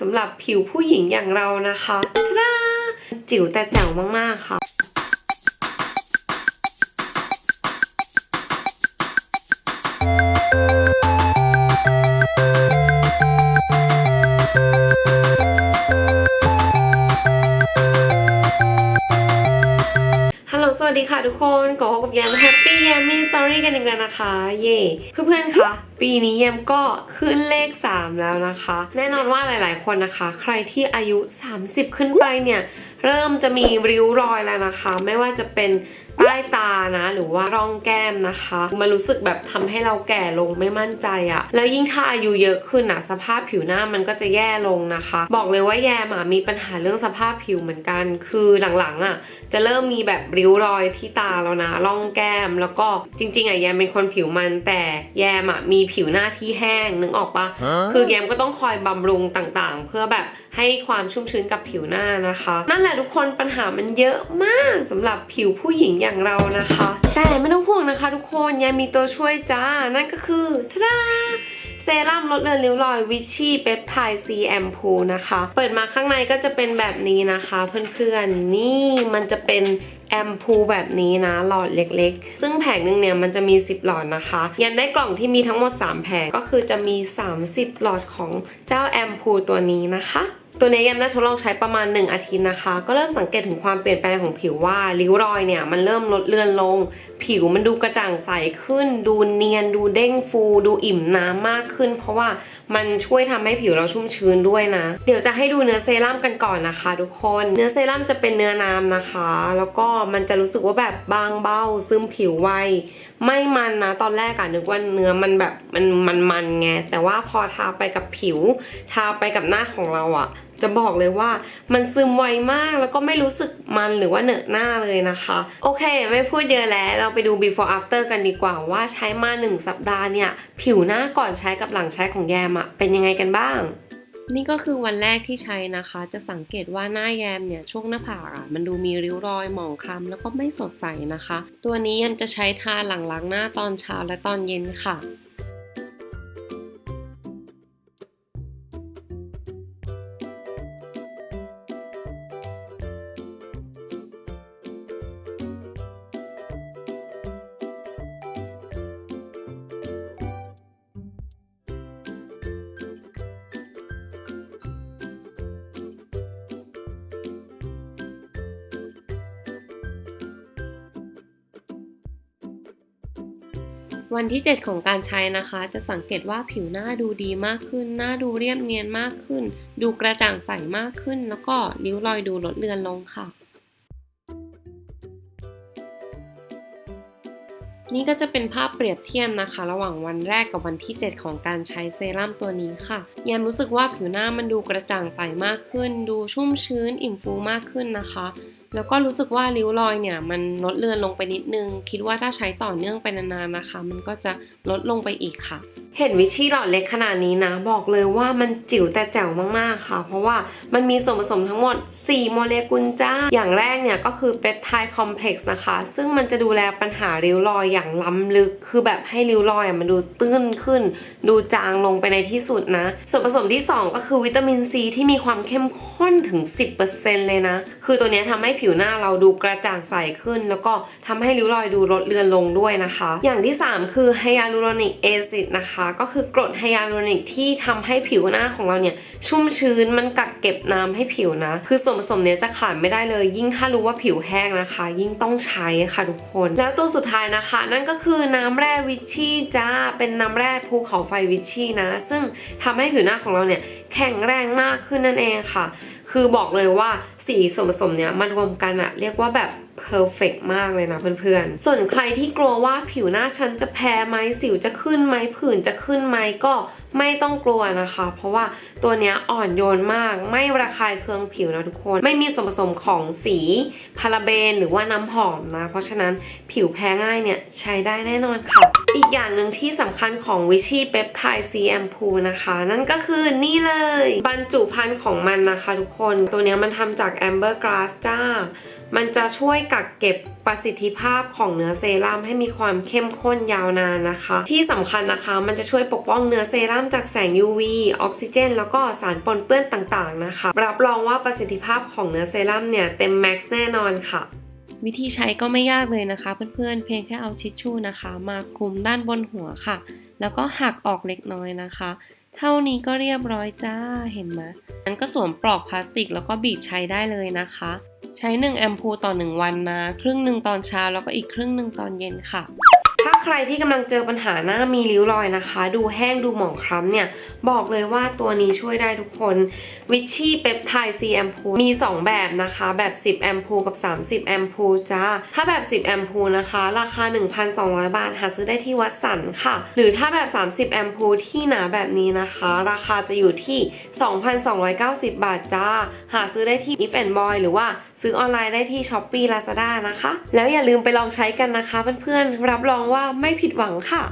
สำหรับผิวผู้หญิงอย่างเรานะคะทาจิ๋วแต่แจ๋วมากๆค่ะ ดีค่ะทุกคนขอกับแยมแฮปปี้แยมมี่สตอรี่กันอีกแล้วนะคะ เย่เพื่อนๆคะปีนี้แยมก็ขึ้นเลข 3 แล้วนะคะ แน่นอนว่าหลายๆ คนนะคะ ใครที่อายุ 30 ขึ้นไปเนี่ยเริ่มจะมีริ้วรอยแล้วนะคะ ไม่ว่าจะเป็นใต้ตานะ หรือว่าร่องแก้มนะคะ มันรู้สึกแบบทำให้เราแก่ลงไม่มั่นใจอะแล้วยิ่งถ้าอายุเยอะขึ้นอะสภาพผิวหน้ามันก็จะแย่ลงนะคะ บอกเลยว่าแยมอะมีปัญหาเรื่องสภาพผิวเหมือนกัน คือหลังๆอะจะเริ่มมีแบบริ้วรอยที่ตาแล้วนะ ร่องแก้มแล้วก็จริง ๆอะแยมเป็นคนผิวมันแต่แยมอะมีผิวหน้าที่แห้งนึกออกปะคือแยมก็ต้องคอยบำรุงต่างๆ เพื่อแบบให้ความชุ่มชื้นกับผิวหน้านะคะ นั่นแหละทุกคนปัญหามันเยอะมากสำหรับผิวผู้หญิงอย่างเรานะคะ แต่ไม่ต้องห่วงนะคะ ทุกคนแยมมีตัวช่วยจ้า นั่นก็คือทะดาเซรั่มลดเลือนริ้วรอยวิชชี่เปปไทด์ซีแอมพูนะคะ เปิดมาข้างในก็จะเป็นแบบนี้นะคะ เพื่อนๆ นี่มันจะเป็นแอมพูแบบนี้นะ หลอดเล็กๆ ซึ่งแผงหนึ่งเนี่ยมันจะมี 10 หลอดนะคะ ยันได้กล่องที่มีทั้งหมด 3 แผง ก็คือจะมี 30 หลอดของเจ้าแอมพูตัวนี้นะคะ ตัวนี้ยัมได้ทดลองใช้ประมาณ 1 อาทิตย์นะคะ ก็เริ่มสังเกตถึงความเปลี่ยนแปลงของผิวว่าริ้วรอยเนี่ยมันเริ่มลดเลือนลง ผิวมันดูกระจ่างใสขึ้น ดูเนียน ดูเด้งฟู ดูอิ่มน้ำมากขึ้น เพราะว่ามันช่วยทำให้ผิวเราชุ่มชื้นด้วยนะ เดี๋ยวจะให้ดูเนื้อเซรั่มกันก่อนนะคะ ทุกคน เนื้อเซรั่มจะเป็นเนื้อน้ำนะคะ แล้วก็มันจะรู้สึกว่าแบบบางเบ้าซึมผิวไวไม่มันนะตอนแรกอะนึกว่าเนื้อมันแบบมันมันมันไงแต่ว่าพอทาไปกับผิว ทาไปกับหน้าของเราอะ จะบอกเลยว่ามันซึมไวมากแล้วก็ไม่รู้สึกมันหรือว่าเหนอะหน้าเลยนะคะ โอเค ไม่พูดเยอะแล้วเราไปดู before after กันดีกว่าว่าใช้มา 1 สัปดาห์เนี่ย ผิวหน้าก่อนใช้กับหลังใช้ของแยมอะเป็นยังไงกันบ้างนี่ก็คือวันแรกที่ใช้นะคะ จะสังเกตว่าหน้าแยมเนี่ยช่วงหน้าผากอะมันดูมีริ้วรอยหมองคล้ำแล้วก็ไม่สดใสนะคะ ตัวนี้แยมจะใช้ทาหลังล้างหน้าตอนเช้าและตอนเย็นค่ะ วันที่ 7 ของการใช้นะคะ จะสังเกตว่าผิวหน้าดูดีมากขึ้น หน้าดูเรียบเนียนมากขึ้น ดูกระจ่างใสมากขึ้น แล้วก็ริ้วรอยดูลดเลือนลงค่ะ นี่ก็จะเป็นภาพเปรียบเทียบนะคะ ระหว่างวันแรกกับวันที่ 7 ของการใช้เซรั่มตัวนี้ค่ะแยมรู้สึกว่าผิวหน้ามันดูกระจ่างใสมากขึ้น ดูชุ่มชื้นอิ่มฟูมากขึ้นนะคะ แล้วก็รู้สึกว่าริ้วรอยเนี่ยมันลดเลือนลงไปนิดนึง คิดว่าถ้าใช้ต่อเนื่องไปนานๆนะคะ มันก็จะลดลงไปอีกค่ะ เห็นวิชี่หลอดเล็กขนาดนี้นะ บอกเลยว่ามันจิ๋วแต่แจ๋วมากๆค่ะ เพราะว่ามันมีส่วนผสมทั้งหมด 4 โมเลกุลจ้า อย่างแรกเนี่ยก็คือเปปไทด์คอมเพล็กซ์นะคะ ซึ่งมันจะดูแลปัญหาริ้วรอยอย่างล้ำลึก คือแบบให้ริ้วรอยอะมันดูตื้นขึ้น ดูจางลงไปในที่สุดนะ ส่วนผสมที่ 2 ก็คือวิตามินซีที่มีความเข้มข้นถึง 10%เลยนะ คือตัวนี้ยทำให้ผิวหน้าเราดูกระจ่างใสขึ้น แล้วก็ทำให้ริ้วรอยดูลดเลือนลงด้วยนะคะ อย่างที่ 3 คือไฮยาลูโรนิกแอซิดนะคะก็คือกรดไฮยาลูรอนิกที่ทำให้ผิวหน้าของเราเนี่ยชุ่มชื้นมันกักเก็บน้ำให้ผิวนะ คือส่วนผสมเนี้ยจะขาดไม่ได้เลย ยิ่งถ้ารู้ว่าผิวแห้งนะคะ ยิ่งต้องใช้ค่ะทุกคน แล้วตัวสุดท้ายนะคะ นั่นก็คือน้ำแร่วิชชี่จ้าเป็นน้ำแร่ภูเขาไฟวิชชี่นะ ซึ่งทำให้ผิวหน้าของเราเนี่ยแข็งแรงมากขึ้นนั่นเองค่ะ คือบอกเลยว่าสีส่วนผสมเนี้ยมารวมกันอะเรียกว่าแบบเพอร์เฟกมากเลยนะเพื่อนๆ ส่วนใครที่กลัวว่าผิวหน้าฉันจะแพ้ไหมสิวจะขึ้นไหมผื่นจะขึ้นไหมก็ไม่ต้องกลัวนะคะ เพราะว่าตัวเนี้ยอ่อนโยนมาก ไม่ระคายเคืองผิวนะทุกคน ไม่มีส่วนผสมของสีพาราเบนหรือว่าน้ำหอมนะ เพราะฉะนั้นผิวแพ้ง่ายเนี่ยใช้ได้แน่นอนค่ะอีกอย่างหนึ่งที่สำคัญของวิชีเปปไทด์ซีแอมพูนะคะ นั่นก็คือนี่เลย บรรจุภัณฑ์ของมันนะคะทุกคน ตัวนี้มันทำจากแอมเบอร์กราสจ้า มันจะช่วยกักเก็บประสิทธิภาพของเนื้อเซรั่มให้มีความเข้มข้นยาวนานนะคะ ที่สำคัญนะคะมันจะช่วยปกป้องเนื้อเซรั่มจากแสง UV ออกซิเจน แล้วก็สารปนเปื้อนต่างๆนะคะ รับรองว่าประสิทธิภาพของเนื้อเซรั่มเนี่ยเต็มแม็กซ์แน่นอนค่ะ วิธีใช้ก็ไม่ยากเลยนะคะ เพื่อนๆ เพียงแค่เอาทิชชู่นะคะ มาคลุมด้านบนหัวค่ะ แล้วก็หักออกเล็กน้อยนะคะ เท่านี้ก็เรียบร้อยจ้าเห็นไหมนั้นก็สวมปลอกพลาสติกแล้วก็บีบใช้ได้เลยนะคะ ใช้ 1 แอมพูต่อ 1 วันนะ ครึ่งหนึ่งตอนเช้าแล้วก็อีกครึ่งหนึ่งตอนเย็นค่ะ ใครที่กำลังเจอปัญหาหน้ามีริ้วรอยนะคะ ดูแห้งดูหมองคล้ำเนี่ย บอกเลยว่าตัวนี้ช่วยได้ทุกคนวิชชี่เปปไทด์ซีแอมพูมี 2 แบบนะคะ แบบ 10 แอมพูกับ 30 แอมพูจ้า ถ้าแบบ 10 แอมพูนะคะ ราคา 1,200 บาท หาซื้อได้ที่วัดสันค่ะ หรือถ้าแบบ 30 แอมพูที่หนาแบบนี้นะคะ ราคาจะอยู่ที่ 2,290 บาทจ้า หาซื้อได้ที่ If and Boy หรือว่า ซื้อออนไลน์ได้ที่ s h อ p e e Lazada นะคะ แล้วอย่าลืมไปลองใช้กันนะคะเพื่อนๆ รับรองว่าไม่ผิดหวังค่ะ